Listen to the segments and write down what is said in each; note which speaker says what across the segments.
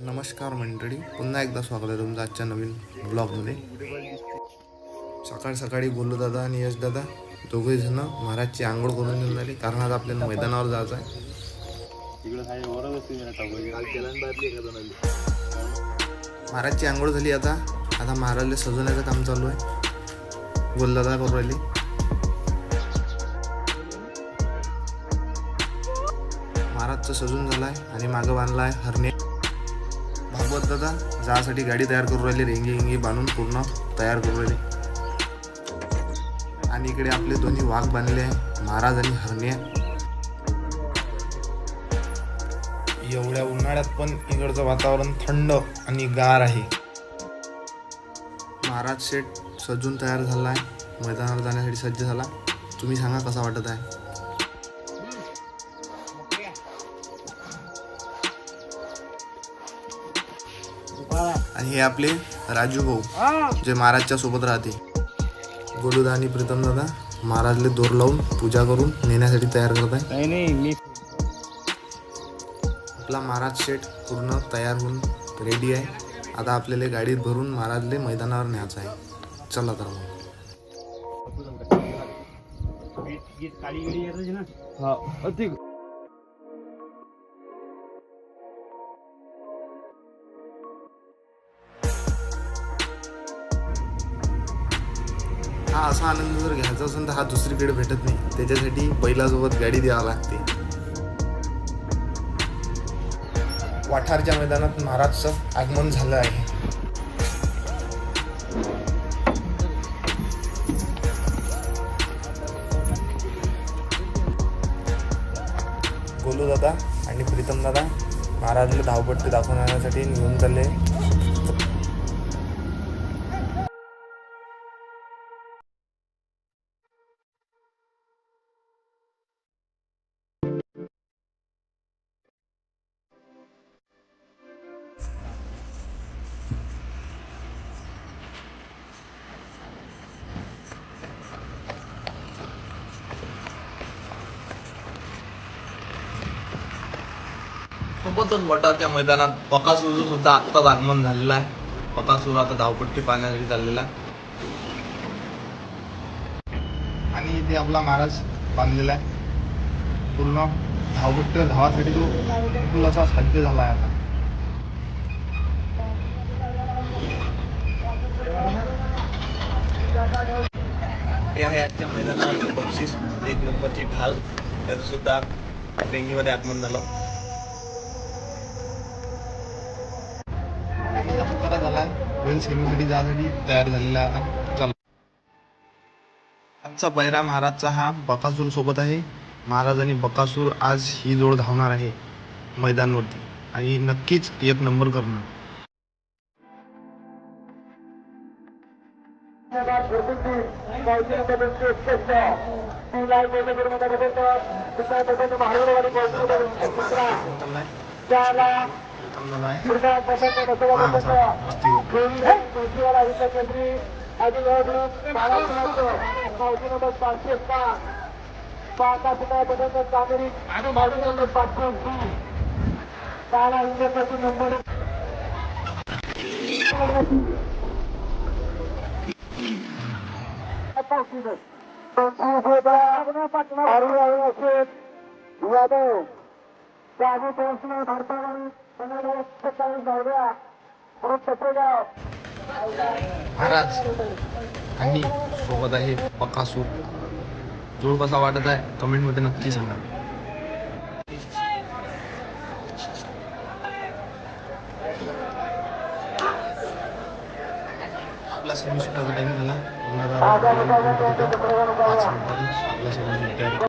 Speaker 1: नमस्कार मंडळी पुन्हा एकदा स्वागत आहे तुमचं आजच्या नवीन ब्लॉगमध्ये. सकाळ सकाळी बोललो दादा आणि यश दादा दोघे जण महाराजची आंघोळ करून घेऊन झाली कारण आज आपल्याला मैदानावर जायचं आहे. महाराजची आंघोळ झाली आता आता महाराजला सजवण्याचं काम चालू आहे. गोलदादा करू राहिली महाराजचं सजून झालाय आणि मागं बांधला आहे हरणे. सोबत दादा. जासाठी गाडी तयार करू राहिली रेंगी रेंगी बांधून पूर्ण तयार करू राहिली. आणि इकडे आपले दोन्ही वाघ बांधले आहे महाराज आणि हरणे. एवढ्या उन्हाळ्यात पण इकडचं वातावरण थंड आणि गार आहे. महाराज शेठ सजून तयार झाला आहे. मैदानावर जाण्यासाठी सज्ज झाला. तुम्ही सांगा कसा वाटत आहे? आणि हे आपले राजू भाऊ जे महाराजच्या सोबत राहते. गोलूदा आणि प्रीतम दादा महाराजले दोर लावून पूजा करून नेण्यासाठी तयार करत आहे.
Speaker 2: नाही नाही मी
Speaker 1: आपला महाराज शेठ पूर्ण तयार होऊन रेडी आहे. आता आपल्याला गाडीत भरून महाराजले मैदानावर न्यायचं आहे. चला तर मग.
Speaker 2: काळी गिळी येत ना हा अति
Speaker 1: असा आनंद जर घ्यायचा असेल तर हा दुसरीकडे भेटत नाही. त्याच्यासाठी बैलासोबत गाडी द्यावी लागते. वाठारच्या मैदानात महाराजचं आगमन झालं आहे. गोलू दादा आणि प्रीतम दादा महाराजला धावपट्टी दाखवण्यासाठी निघून चालले. सोबतच वटाच्या मैदानात बकासूर सुद्धा आत्ताच आगमन झालेला आहे. बकासूर आता धावपट्टी पाहण्यासाठी चाललेला आहे. आणि इथे आपला महाराज बांधलेला आहे. पूर्ण धावपट्टी धावासाठी तो असा सज्ज झाला आहे आता. हे आहे आजच्या मैदानात बक्षीस एक नंबरची ढाल. त्याचं सुद्धा डेंगीमध्ये आगमन झालं. पुकारा बैल सेमीसाठी जाण्यासाठी तयार झालेला आता आजचा बैरा महाराजचा हा बकासूर सोबत आहे. महाराज आणि बकासूर आज ही जोड धावणार आहे मैदानवरती. आणि नक्कीच एक नंबर करणार. पाचशे पाच पाच नागरिक नंबर पाचशे बारा इंडियापासून नंबर
Speaker 3: पाचशे पाटणा यादव
Speaker 1: महाराज आणि सोबत आहे बकासूर. जोड कसा वाटत आहे कमेंटमध्ये नक्की सांगा. आपला सेमी सुटाचा टाइम झाला. आपला सेमी सुट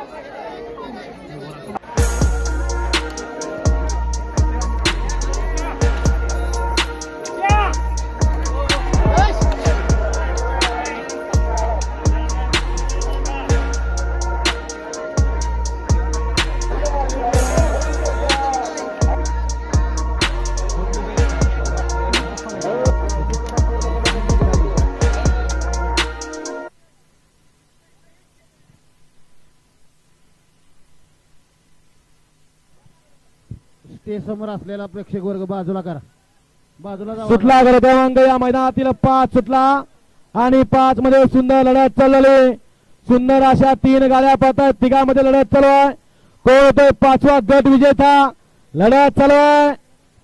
Speaker 4: स्टेज समोर असलेला प्रेक्षक वर्ग बाजूला करा. बाजूला जावा.
Speaker 3: सुटला क्रमांक या मैदानातील पाच सुटला आणि पाच मध्ये सुंदर लढत चाललेली सुंदर अशा तीन गाड्या पळतात. तिघामध्ये लढत चालू आहे कोण होतोय पाचवा गट विजेता लढत चालू आहे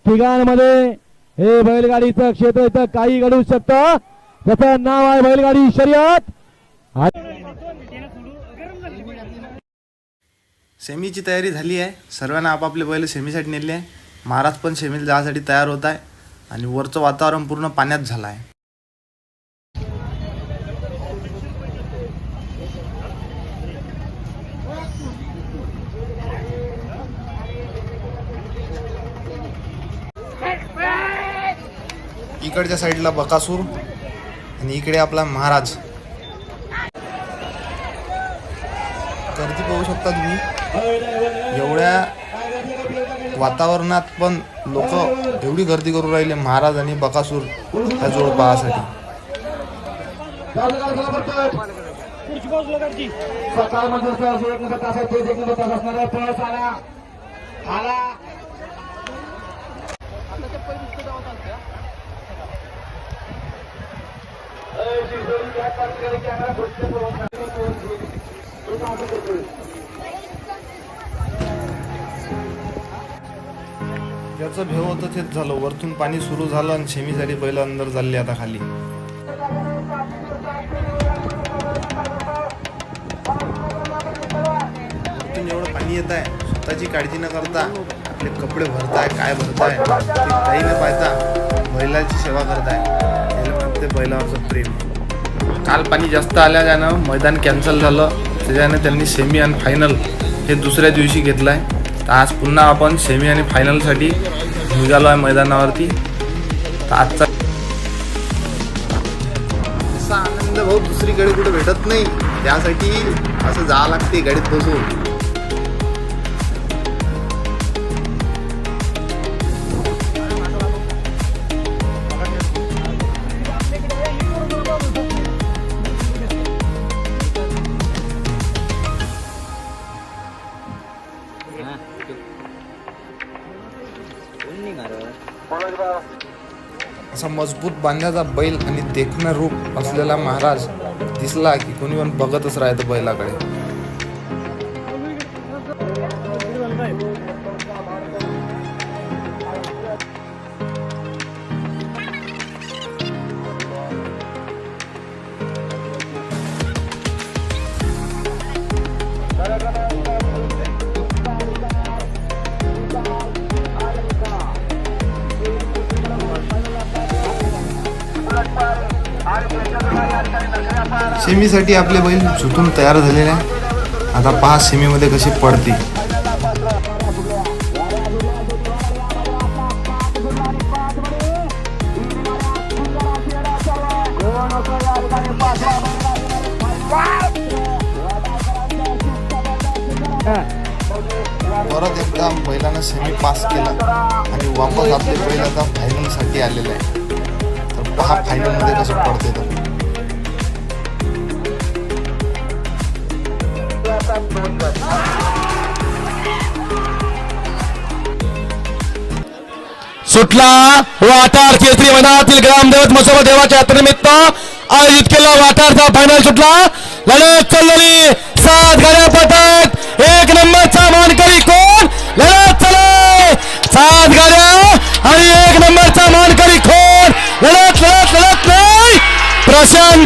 Speaker 3: तिघांमध्ये हे बैलगाडीचं क्षेत्र इथं काही घडू शकतं. त्याचं नाव आहे बैलगाडी शर्यत.
Speaker 1: सेमीची तयारी झाली आहे. सर्वांना आपापले बैल सेमीसाठी नेले आहे. महाराज पण सेमीला जायसाठी तयार होत आहे आणि वरचं वातावरण पूर्ण पाण्यात झालं आहे. इकडच्या साईडला बकासूर आणि इकडे आपला महाराज. गर्दी पाहू शकता तुम्ही. एवढ्या वातावरणात पण लोक एवढी गर्दी करू राहिले महाराज आणि बकासूर ह्या जोड पाहासाठी. ज्याचं भेव होतं तेच झालं. वरतून पाणी सुरू झालं आणि शेमीसाठी बैल अंदर झाली आता खाली. वरतून एवढं पाणी येत आहे. स्वतःची काळजी न करता आपले कपडे भरताय काय भरताय ते काही न पाहता बैलाची सेवा करताय. याला म्हणते बैलावरचं प्रेम. काल पाणी जास्त आल्यानं मैदान कॅन्सल झालं. त्याच्याने त्यांनी सेमी आणि फायनल हे दुसऱ्या दिवशी घेतलं आहे तर आज पुन्हा आपण सेमी आणि फायनलसाठी निघालो आहे मैदानावरती. तर आजचा असा आनंद भाऊ दुसरीकडे कुठे भेटत नाही. त्यासाठी असं जावं लागते गाडीत बसून. असा मजबूत बांधण्याचा बैल आणि देखणं रूप असलेला महाराज दिसला की कोणी पण बघतच राहतं बैलाकडे. सेमीसाठी आपले बैल झुटून तयार झालेले आहे आता पहा सेमीमध्ये कशी पडते परत एकदा बैलानं सेमी पास केला आणि वापस आपले बैल आता फायनलसाठी आलेला आहे तर पहा फायनलमध्ये कसं पडते तर
Speaker 3: सुटला वाटार केसरी मैदानातील ग्रामदेवत मसोबा देवाच्या यात्रेनिमित्त आयोजित केला वाटारचा फायनल सुटला. लढत चाललेली सात गाड्या पटत एक नंबरचा मानकरी कोण? लढत चालू सात गाड्या आणि एक नंबरचा मानकरी कोण? लढत लढत लढत नाही.
Speaker 2: प्रशांत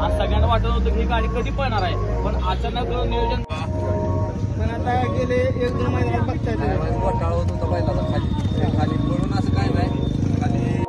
Speaker 2: आज सगळ्यांना वाटत होतं की ही गाडी कधी पळणार आहे पण अचानक नियोजन
Speaker 5: पण आता गेले एक दोन महिन्यात बघता येते
Speaker 6: घोटाळा होत होता बैलाचा खाली खाली पळून